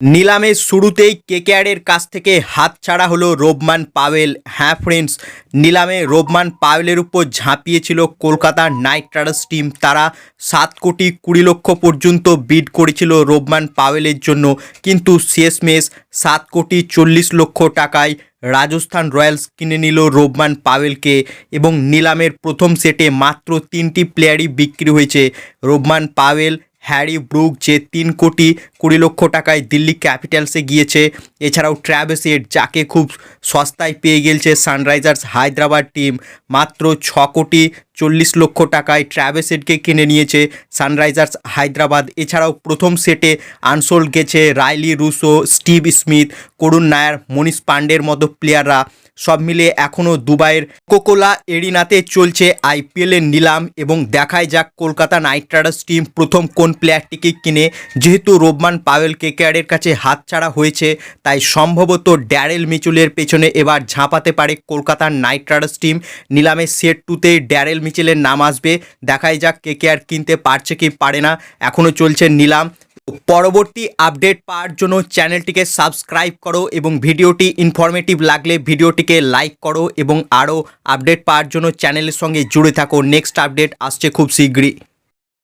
নিলামের শুরুতেই কেকেআরের কাছ থেকে হাত ছাড়া হলো রোবমান পাওয়েল। হ্যাঁ ফ্রেন্ডস নিলামে রোবমান পাওয়েলের উপর ঝাঁপিয়েছিল কলকাতার নাইট রাইডার্স টিম। তারা সাত কোটি কুড়ি লক্ষ পর্যন্ত বিড করেছিল রোবমান পাওয়েলের জন্য। কিন্তু শেষমেশ সাত কোটি চল্লিশ লক্ষ টাকায় রাজস্থান রয়্যালস কিনে নিল রোবমান পাওয়েলকে এবং নিলামের প্রথম সেটে মাত্র তিনটি প্লেয়ারই বিক্রি হয়েছে। রোবমান পাওয়েল, হ্যারি ব্রুক যে তিন কোটি কুড়ি লক্ষ টাকায় দিল্লি ক্যাপিটালসে গিয়েছে। এছাড়াও ট্র্যাভেস হেড যাকে খুব সস্তায় পেয়ে গেলছে সানরাইজার্স হায়দ্রাবাদ টিম। মাত্র ছ কোটি চল্লিশ লক্ষ টাকায় ট্র্যাভেস হেডকে কিনে নিয়েছে সানরাইজার্স হায়দ্রাবাদ। এছাড়াও প্রথম সেটে আনসোল গেছে রাইলি রুসো, স্টিভ স্মিথ, করুণ নায়ার, মনীষ পাণ্ডের মতো প্লেয়াররা। সব মিলিয়ে এখনও দুবাইয়ের কোকোলা এরিনাতে চলছে আইপিএলের নিলাম এবং দেখায় যাক কলকাতা নাইট রাইডার্স টিম প্রথম কোন প্লেয়ারটিকে কিনে। যেহেতু রোবমান পাওয়েল কেকেআরের কাছে হাতছাড়া হয়েছে, তাই সম্ভবত ড্যারেল মিচুলের পেছনে এবার ঝাঁপাতে পারে কলকাতার নাইট রাইডার্স টিম। নিলামে সেট টুতে ড্যারেল মিচেলের নাম আসবে। দেখাই যাক কেকেআর কিনতে পারছে কি পারে না। এখনও চলছে নিলাম। পরবর্তী আপডেট পাওয়ার জন্য চ্যানেলটিকে সাবস্ক্রাইব করো এবং ভিডিওটি ইনফরমেটিভ লাগলে ভিডিওটিকে লাইক করো এবং আরও আপডেট পাওয়ার জন্য চ্যানেলের সঙ্গে জুড়ে থাকো। নেক্সট আপডেট আসছে খুব শীঘ্রই।